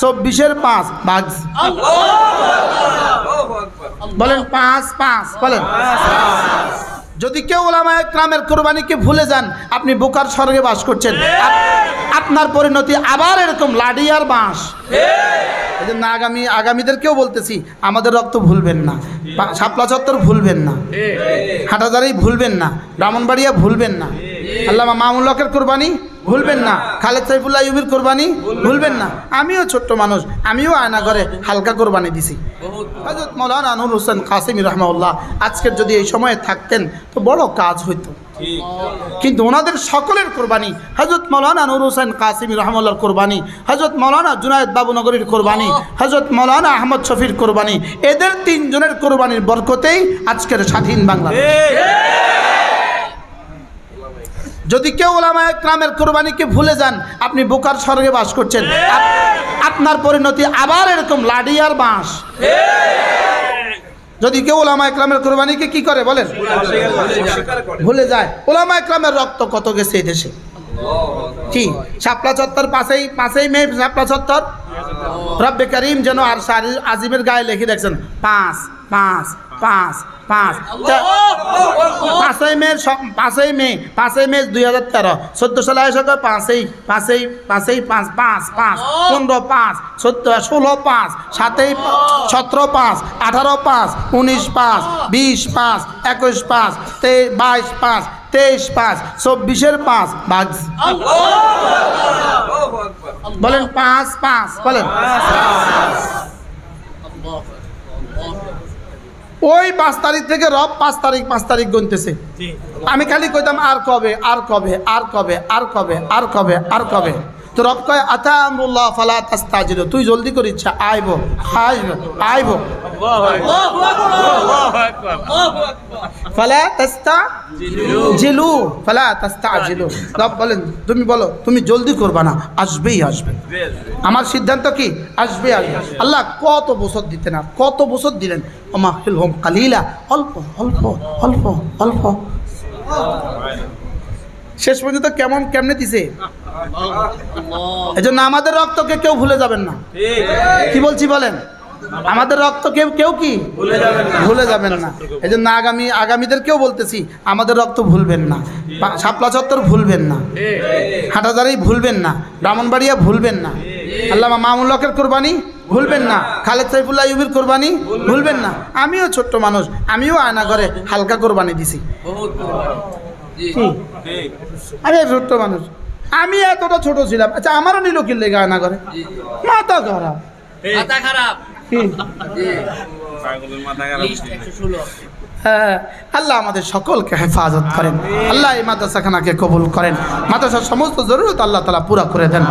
চব্বিশের পাঁচ ভাগ বলেন পাঁচ পাঁচ, বলেন। যদি কেউ ওলামায় গ্রামের কোরবানিকে ভুলে যান, আপনি বোকার স্বর্গে বাস করছেন। আপনার পরিণতি আবার এরকম লাডি আর বাঁশ। এই জন্য আগামী, আগামীদেরকেও বলতেছি, আমাদের রক্ত ভুলবেন না। শাপলা চত্বর ভুলবেন না। হাটাজারি ভুলবেন না। ব্রাহ্মণবাড়িয়া ভুলবেন না। আল্লামা মামুল হকের কোরবানি ভুলবেন না, খালেদ সাইফুল্লাহ ইউবির কোরবানি ভুলবেন না। আমিও ছোট্ট মানুষ, আমিও আয়না করে হালকা কোরবানি দিছি। হজরত মৌলানা আনুর হোসেন কাসিম রহমাউল্লাহ আজকের যদি এই সময়ে থাকতেন, তো বড় কাজ হইতো। কিন্তু ওনাদের সকলের কোরবানি হজরত মৌলানা নুর হোসেন কাসিম রহমুল্লার কোরবানি হজরত মৌলানা জুনায়দ বাবুনগরীর কোরবানি হজরত মৌলানা আহমদ শফির কোরবানি, এদের তিনজনের কোরবানির বরকতেই আজকের স্বাধীন বাংলাদেশ। যদি কেউ ওলামায় গ্রামের কোরবানিকে ভুলে যান, আপনি বোকার স্বর্গে বাস করছেন। আপনার পরিণতি আবার এরকম লাডি আর বাঁশ। যদি কেউ ওলামা একরামের কোরবানিকে কি করে বলেন? ভুলে যায়। ওলামা একরামের রক্ত কত গেছে এই দেশে? কি? শাপলা চত্বর পাশেই পাশেই মেয়ে শাপলা চত্বর? রব্বে করিম যেন আর সারি আজিমের গায়ে লিখে দেখছেন, পাঁচ পাঁচ পাঁচ পাঁচ। পাঁচই মে পাঁচই মে পাঁচই মে পাঁচই পাঁচই পাঁচ পাঁচ পাঁচ। পাঁচ পাঁচ, সাতই পাঁচ পাঁচ পাঁচ, বিশ, পাঁচ পাঁচ, তে, বাইশ, পাঁচ, তেইশ, পাঁচ, চব্বিশের পাঁচ বলেন। পাঁচ পাঁচ বলেন। ওই পাঁচ তারিখ থেকে রব পাঁচ তারিখ পাঁচ তারিখ গুনতেছে। আমি খালি কইতাম আর কবে আর কবে আর কবে আর কবে আর কবে আর কবে। তো রব কয় আতা আমরুল্লাহ ফালা তাস্তাজিল। তুই জলদি করে ইচ্ছা, আইব আইব আইব। ফালা তাস্তা জিলু ফালা তাস্তা জিলু রব বলেন, তুমি বলো, তুমি জলদি করবা না, আসবেই আসবে। আমার সিদ্ধান্ত কি? আসবে আসবে। আল্লাহ কত বছর দিতে না কত বছর দিলেন? ওমা হিল হোম কালিলা, অল্প অল্প অল্প অল্প। শেষ পর্যন্ত কেমন, কেমনে দিছে? এই জন্য আমাদের রক্তকে কেউ ভুলে যাবেন না। কি বলছি বলেন? আমাদের রক্ত কেউ কেউ কি? ভুলে যাবেন না। এই জন্য আগামী আগামীদেরকেও বলতেছি, আমাদের রক্ত ভুলবেন না। শাপলা চত্বর ভুলবেন না। হাটাজারি ভুলবেন না। ব্রাহ্মণবাড়িয়া ভুলবেন না। আল্লামা মামুল কোরবানি ভুলবেন না। খালেদ সাইফুল্লাহ ইউবির কোরবানি ভুলবেন না। আমিও ছোট্ট মানুষ, আমিও আয়না করে হালকা কোরবানি দিছি? আমি ছোট্ট মানুষ। আমি এতটা ছোট ছিলাম। আচ্ছা আমারও নিল কিনলে আনা করে? মাথা খারাপ। মাথা খারাপ। হ্যাঁ, আল্লাহ আমাদের সকলকে হেফাজত করেন। আল্লাহ এই মাদ্রাসাখানাকে কবুল করেন। মাদ্রাসার সমস্ত জরুরত আল্লাহ তালা পুরা করে দেন।